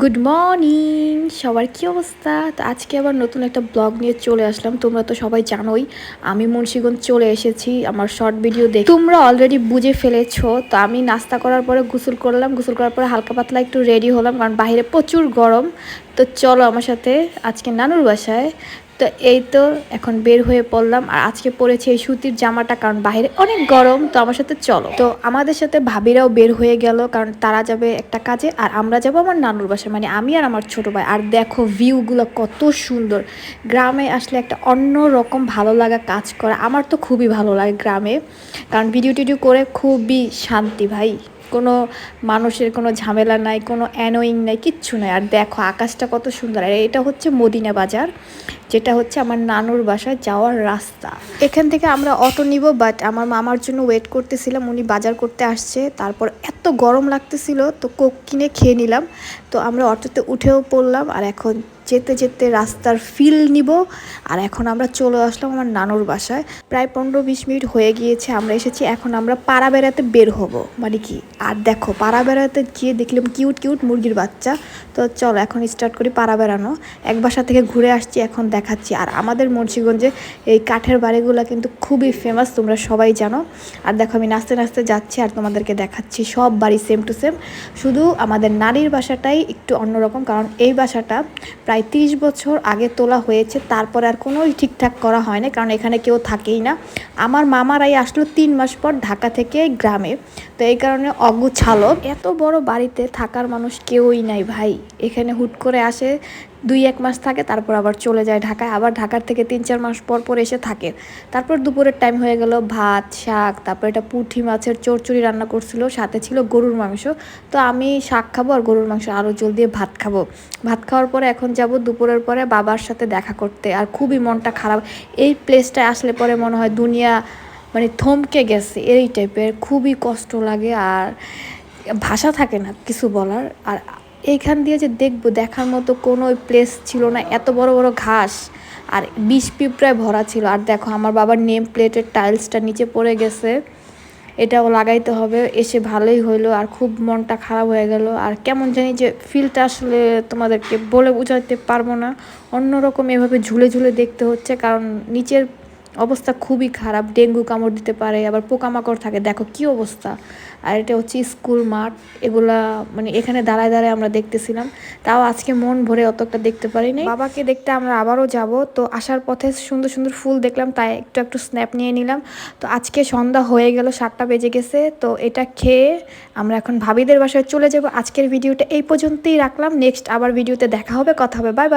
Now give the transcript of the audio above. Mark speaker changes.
Speaker 1: Good morning সবার কী অবস্থা? তো আজকে আবার নতুন একটা ব্লগ নিয়ে চলে আসলাম। তোমরা তো সবাই জানোই, আমি মুন্সীগঞ্জ চলে এসেছি। আমার শর্ট ভিডিও দেখে। তোমরা অলরেডি বুঝে ফেলেছো। তো আমি নাস্তা করার পরে গোসল করলাম। গোসল করার পরে হালকা পাতলা একটু রেডি হলাম। কারণ বাইরে প্রচুর গরম। তো চলো আমার সাথে আজকে নানুর বাসায় তো এই তো এখন বের হয়ে পড়লাম আর আজকে পরেছি এই সুতির জামাটা, কারণ বাইরে অনেক গরম, তো আমার সাথে চলো। তো আমাদের সাথে ভাবিরাও বের হয়ে গেল, কারণ তারা যাবে একটা কাজে আর আমরা যাব আমার নানুর বাসায় মানে আমি আর আমার ছোট ভাই। আর দেখো ভিউগুলো কত সুন্দর। গ্রামে আসলে একটা অন্য রকম ভালো লাগা কাজ করা। আমার তো খুবই ভালো লাগে গ্রামে, কারণ ভিডিও টিডিও করে খুবই শান্তি ভাই। কোনো মানুষের কোনো ঝামেলা নাই, কোনো অ্যানোয়িং নাই, কিচ্ছু নাই। আর দেখো, আকাশটা কত সুন্দর। আর এটা হচ্ছে মদিনা বাজার, যেটা হচ্ছে আমার নানুর বাসায় যাওয়ার রাস্তা। এখান থেকে আমরা অটো নিব বাট আমার মামার জন্য ওয়েট করতেছিলাম। উনি বাজার করতে আসছে। তারপর এত গরম লাগতেছিল, তো কোক কিনে খেয়ে নিলাম। তো আমরা অটোতে উঠেও পড়লাম, আর এখন যেতে যেতে রাস্তার ফিল নিব। আর এখন আমরা চলে আসলাম আমার নানুর বাসায়। প্রায় পনেরো বিশ মিনিট হয়ে গিয়েছে, আমরা এসেছি। এখন আমরা পাড়া বেড়াতে বের হব। মানে কি? আর দেখো, পাড়া বেড়াতে গিয়ে দেখলাম কিউট কিউট মুরগির বাচ্চা। তো চলো, এখন স্টার্ট করি পাড়া বেড়ানো। এক বাসা থেকে ঘুরে আসছি, এখন দেখাচ্ছি। আর আমাদের মুন্সিগঞ্জে এই কাঠের বাড়িগুলো কিন্তু খুবই ফেমাস তোমরা সবাই জানো। আর দেখো, আমি নাচতে নাচতে যাচ্ছি আর তোমাদেরকে দেখাচ্ছি। সব বাড়ি সেম টু সেম শুধু আমাদের নারীর বাসাটাই একটু অন্যরকম, কারণ এই বাসাটা প্রায় তিরিশ বছর আগে তোলা হয়েছে, তারপর আর কোনোই ঠিকঠাক করা হয় না কারণ এখানে কেউ থাকেই না। আমার মামারাই আসলো তিন মাস পর ঢাকা থেকে গ্রামে। তো এই কারণে অগুছালো। এত বড় বাড়িতে থাকার মানুষ কেউই নাই ভাই। এখানে হুট করে আসে, দুই এক মাস থাকে, তারপর আবার চলে যায় ঢাকায়। আবার ঢাকার থেকে তিন চার মাস পর পর এসে থাকে। তারপর দুপুরের টাইম হয়ে গেল ভাত, শাক, তারপর এটা পুঁটি মাছের চরচড়ি রান্না করছিল। সাথে ছিল গরুর মাংস। তো আমি শাক খাব আর গরুর মাংস আরও জল দিয়ে ভাত খাব। ভাত খাওয়ার পরে এখন যাব দুপুরের পরে বাবার সাথে দেখা করতে। আর খুবই মনটা খারাপ। এই প্লেসটায় আসলে পরে মনে হয় দুনিয়া মানে থমকে গেছে, এই টাইপের খুবই কষ্ট লাগে আর ভাষা থাকে না কিছু বলার। আর এইখান দিয়ে যে দেখব দেখার মতো কোনো প্লেস ছিল না, এত বড় বড় ঘাস আর বিষ পিঁপড়ায় ভরা ছিল। আর দেখো আমার বাবার নেম প্লেটের টাইলসটা নিচে পড়ে গেছে, এটাও লাগাইতে হবে, এসে ভালোই হইল আর খুব মনটা খারাপ হয়ে গেল। আর কেমন জানি যে ফিলটা আসলে তোমাদেরকে বলে বোঝাতে পারব না, অন্যরকম এভাবে ঝুলে ঝুলে দেখতে হচ্ছে কারণ নিচের অবস্থা খুবই খারাপ, ডেঙ্গু কামড় দিতে পারে, আবার পোকামাকড় থাকে, দেখো কি অবস্থা। আর এটা হচ্ছে স্কুল মাঠ, এগুলা মানে এখানে দাঁড়ায় দাঁড়ায় আমরা দেখতেছিলাম। তাও আজকে মন ভরে অত একটা দেখতে পারিনি। বাবাকে দেখতে আমরা আবারও যাব, তো আসার পথে সুন্দর সুন্দর ফুল দেখলাম, তাই একটু একটু স্ন্যাপ নিয়ে নিলাম। তো আজকে সন্ধ্যা হয়ে গেল, সাতটা বেজে গেছে, তো এটা খেয়ে আমরা এখন ভাবিদের বাসায় চলে যাব। আজকের ভিডিওটা এই পর্যন্তই রাখলাম, নেক্সট আবার ভিডিওতে দেখা হবে, কথা হবে, বাই বাই।